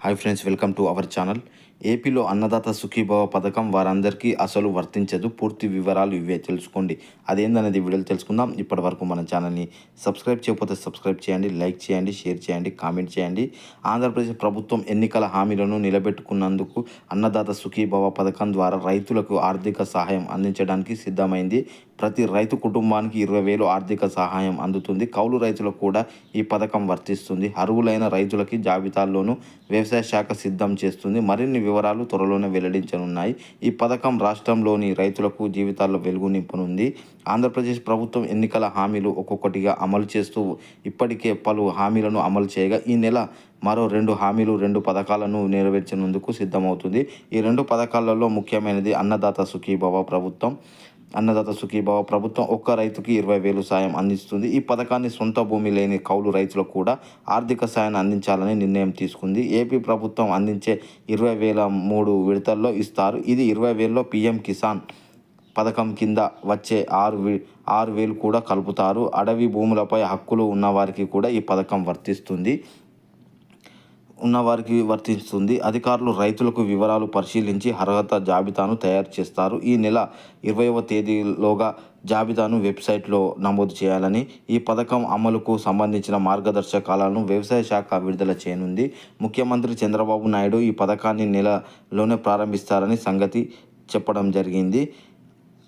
Hi friends welcome to our channel ఏపీలో అన్నదాత సుఖీభవ పథకం వారందరికీ అసలు వర్తించదు. పూర్తి వివరాలు ఇవే తెలుసుకోండి. అదేందనేది వీడియోలు తెలుసుకుందాం. ఇప్పటి వరకు మన ఛానల్ని సబ్స్క్రైబ్ చేయకపోతే సబ్స్క్రైబ్ చేయండి లైక్ చేయండి షేర్ చేయండి కామెంట్ చేయండి. ఆంధ్రప్రదేశ్ ప్రభుత్వం ఎన్నికల హామీలను నిలబెట్టుకున్నందుకు అన్నదాత సుఖీభవ పథకం ద్వారా రైతులకు ఆర్థిక సహాయం అందించడానికి సిద్ధమైంది. ప్రతి రైతు కుటుంబానికి ఇరవై వేలు ఆర్థిక సహాయం అందుతుంది. కౌలు రైతులకు కూడా ఈ పథకం వర్తిస్తుంది. అర్హులైన రైతులకి జాబితాల్లోనూ వ్యవసాయ శాఖ సిద్ధం చేస్తుంది. మరిన్ని వివరాలు త్వరలోనే వెల్లడించనున్నాయి. ఈ పథకం రాష్ట్రంలోని రైతులకు జీవితాల్లో వెలుగు నింపనుంది. ఆంధ్రప్రదేశ్ ప్రభుత్వం ఎన్నికల హామీలు ఒక్కొక్కటిగా అమలు చేస్తూ ఇప్పటికే పలు హామీలను అమలు చేయగా ఈ నెల మరో రెండు హామీలు రెండు పథకాలను నెరవేర్చేందుకు సిద్ధమవుతుంది. ఈ రెండు పథకాలలో ముఖ్యమైనది అన్నదాత సుఖీభవ ప్రభుత్వం. అన్నదాత సుఖీభావ ప్రభుత్వం ఒక్క రైతుకి ఇరవై వేలు సాయం అందిస్తుంది. ఈ పథకాన్ని సొంత భూమి లేని కౌలు రైతులకు కూడా ఆర్థిక సాయాన్ని అందించాలని నిర్ణయం తీసుకుంది. ఏపీ ప్రభుత్వం అందించే ఇరవై వేల మూడు విడతల్లో ఇస్తారు. ఇది ఇరవై వేలలో పిఎం కిసాన్ పథకం కింద వచ్చే ఆరు ఆరు వేలు కూడా కలుపుతారు. అడవి భూములపై హక్కులు ఉన్నవారికి కూడా ఈ పథకం వర్తిస్తుంది. ఉన్నవారికి వర్తిస్తుంది. అధికారులు రైతులకు వివరాలు పరిశీలించి అర్హత జాబితాను తయారు చేస్తారు. ఈ నెల ఇరవైవ తేదీలోగా జాబితాను వెబ్సైట్లో నమోదు చేయాలని ఈ పథకం అమలుకు సంబంధించిన మార్గదర్శకాలను వ్యవసాయ శాఖ విడుదల చేయనుంది. ముఖ్యమంత్రి చంద్రబాబు నాయుడు ఈ పథకాన్ని నెలలోనే ప్రారంభిస్తారని సంగతి చెప్పడం జరిగింది.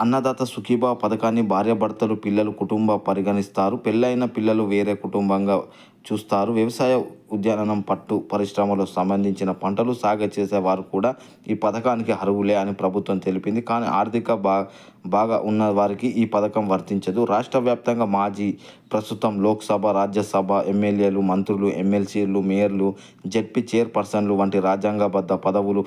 అన్నదాత సుఖీభా పథకాన్ని భార్యాభర్తలు పిల్లలు కుటుంబ పరిగణిస్తారు. పెళ్ళైన పిల్లలు వేరే కుటుంబంగా చూస్తారు. వ్యవసాయ ఉద్యానం పట్టు పరిశ్రమలకు సంబంధించిన పంటలు సాగు చేసే వారు కూడా ఈ పథకానికి అర్హులే అని ప్రభుత్వం తెలిపింది. కానీ ఆర్థిక బా బాగా ఉన్న వారికి ఈ పథకం వర్తించదు. రాష్ట్ర వ్యాప్తంగా మాజీ ప్రస్తుతం లోక్సభ రాజ్యసభ ఎమ్మెల్యేలు మంత్రులు ఎమ్మెల్సీలు మేయర్లు జడ్పీ చైర్పర్సన్లు వంటి రాజ్యాంగబద్ధ పదవులు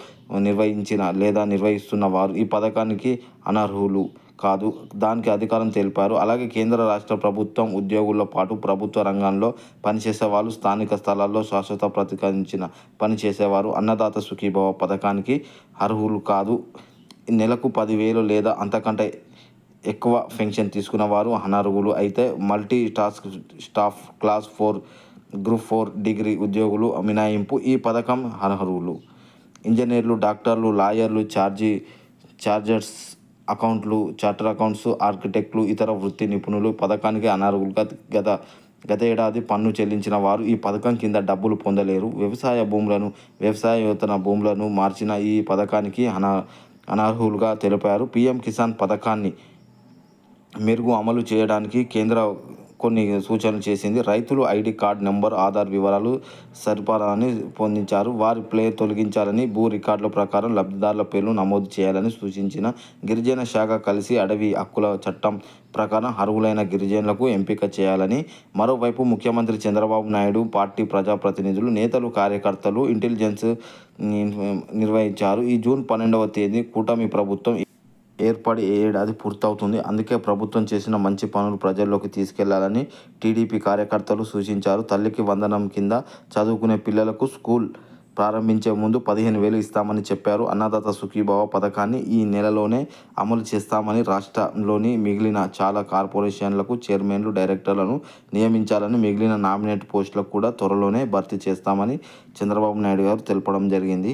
నిర్వహించిన లేదా నిర్వహిస్తున్న వారు ఈ పథకానికి అనర్హులు. కాదు. దానికి అధికారం తెలిపారు. అలాగే కేంద్ర రాష్ట్ర ప్రభుత్వం ఉద్యోగుల్లో పాటు ప్రభుత్వ రంగంలో పనిచేసే వాళ్ళు స్థానిక స్థలాల్లో శాశ్వత ప్రతిపాదించిన పనిచేసేవారు అన్నదాత సుఖీభవ పథకానికి అర్హులు కాదు. నెలకు పదివేలు లేదా అంతకంటే ఎక్కువ పెన్షన్ తీసుకున్న వారు అనర్హులు అయితే multi task staff class four group four degree ఉద్యోగులు మినాయింపు ఈ పథకం అనర్హులు ఇంజనీర్లు డాక్టర్లు లాయర్లు ఛార్జీ ఛార్జర్స్ అకౌంట్లు చార్టర్ అకౌంట్స్ ఆర్కిటెక్ట్లు ఇతర వృత్తి నిపుణులు పథకానికి అనర్హులుగా గత గత ఏడాది పన్ను చెల్లించిన వారు ఈ పథకం కింద డబ్బులు పొందలేరు. వ్యవసాయ భూములను వ్యవసాయోత్తన భూములను మార్చిన ఈ పథకానికి అన అనర్హులుగా తెలిపారు. పీఎం కిసాన్ పథకాన్ని మెరుగు అమలు చేయడానికి కేంద్ర కొన్ని సూచనలు చేసింది. రైతులు ఐడి కార్డు నెంబర్ ఆధార్ వివరాలు సరిపడాలని పొందించారు. వారి ప్లే తొలగించాలని భూ రికార్డుల ప్రకారం లబ్ధిదారుల పేర్లు నమోదు చేయాలని సూచించిన గిరిజన శాఖ కలిసి అడవి హక్కుల చట్టం ప్రకారం అర్హులైన గిరిజనులకు ఎంపిక చేయాలని మరోవైపు ముఖ్యమంత్రి చంద్రబాబు నాయుడు పార్టీ ప్రజాప్రతినిధులు నేతలు కార్యకర్తలు ఇంటెలిజెన్స్ నిర్వహించారు. ఈ జూన్ పన్నెండవ తేదీ కూటమి ప్రభుత్వం ఏర్పడి ఏడాది పూర్తవుతుంది. అందుకే ప్రభుత్వం చేసిన మంచి పనులు ప్రజల్లోకి తీసుకెళ్ళాలని టీడీపీ కార్యకర్తలు సూచించారు. తల్లికి వందనం కింద చదువుకునే పిల్లలకు స్కూల్ ప్రారంభించే ముందు పదిహేను వేలు ఇస్తామని చెప్పారు. అన్నదాత సుఖీభావ పథకాన్ని ఈ నెలలోనే అమలు చేస్తామని రాష్ట్రంలోని మిగిలిన చాలా కార్పొరేషన్లకు చైర్మన్లు డైరెక్టర్లను నియమించాలని మిగిలిన నామినేట్ పోస్టులకు కూడా త్వరలోనే భర్తీ చేస్తామని చంద్రబాబు నాయుడు గారు తెలపడం జరిగింది.